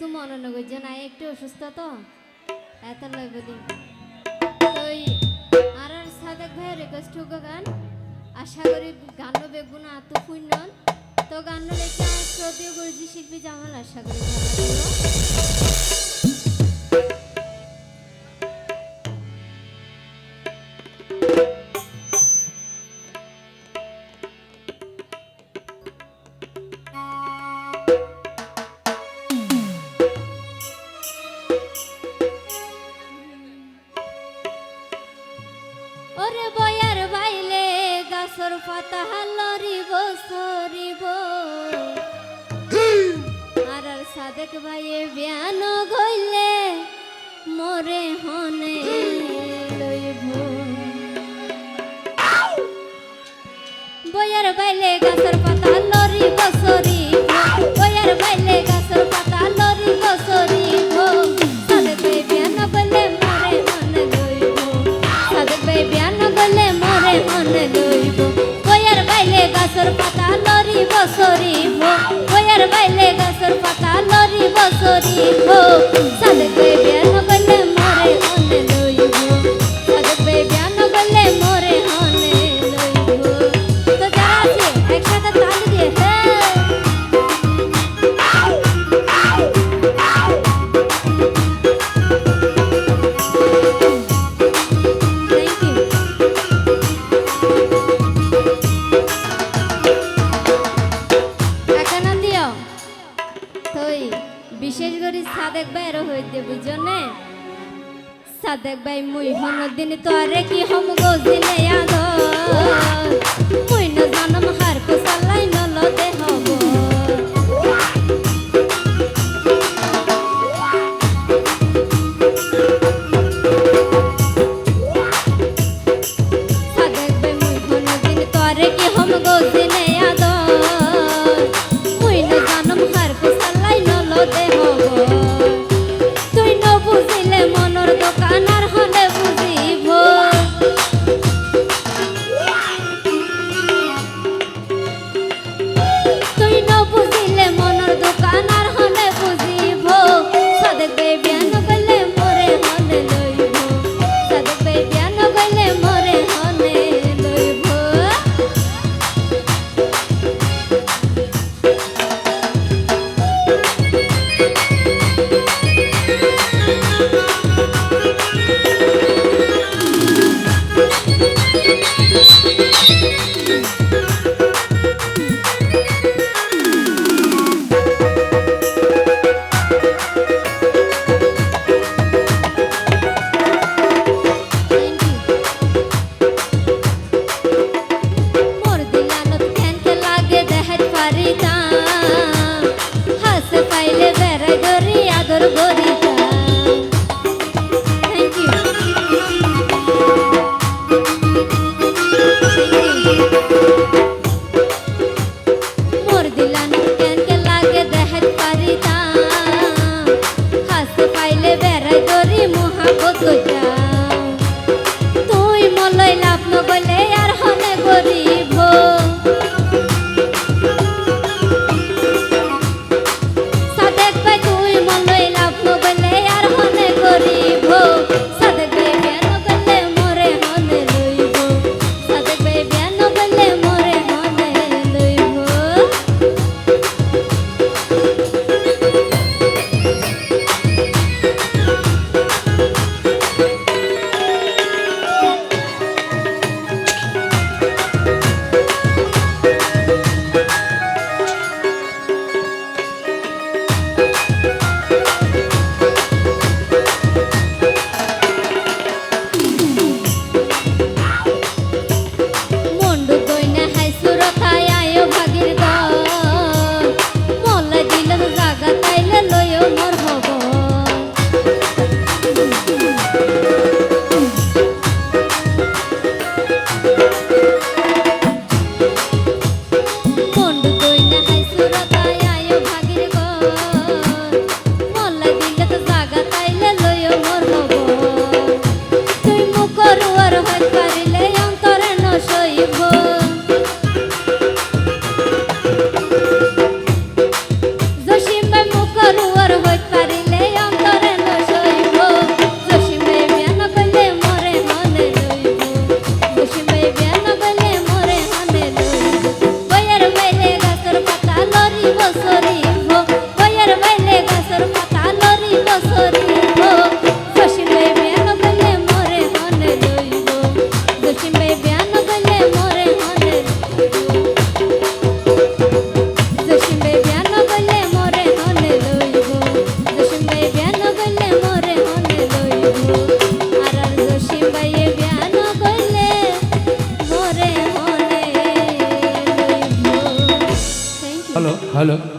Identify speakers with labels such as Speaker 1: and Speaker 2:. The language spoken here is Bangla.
Speaker 1: কিছু মনে নগর না একটু অসুস্থ তো? এত লই বলি ওই আর আর সাদেক ভাই রিকোয়েস্ট হোক গান। আশা করি গান বেগুন আত পুণ্য তো গান লেখা শ্রদ্ধীয় গুরুজি শিল্পী জামাল আশা করি ভালো ওরে বয়ার বাইলে গাছর পাতা লরিব সরিব আর সাদেক ভাইয়ে বিয়ানো গইলে গাছর পাতা লরিব সরিব বয়ার বাইলে গাছর পাতা লরিব সরিব সাদেক ভাই বিয়ান গলে মরে মনে লইব সাদেক ভাই বিয়ান গলে মরে মনে লইব তো যারা আছে, একসাথে তালি দিয়ে হ্যাঁ। তুই বিশেষ করে সাদেক বাইরও হইতে বুঝনে সাদেক ভাই মুই হন দিন তোরে কি হম গজিনে আলো 对我一个是。général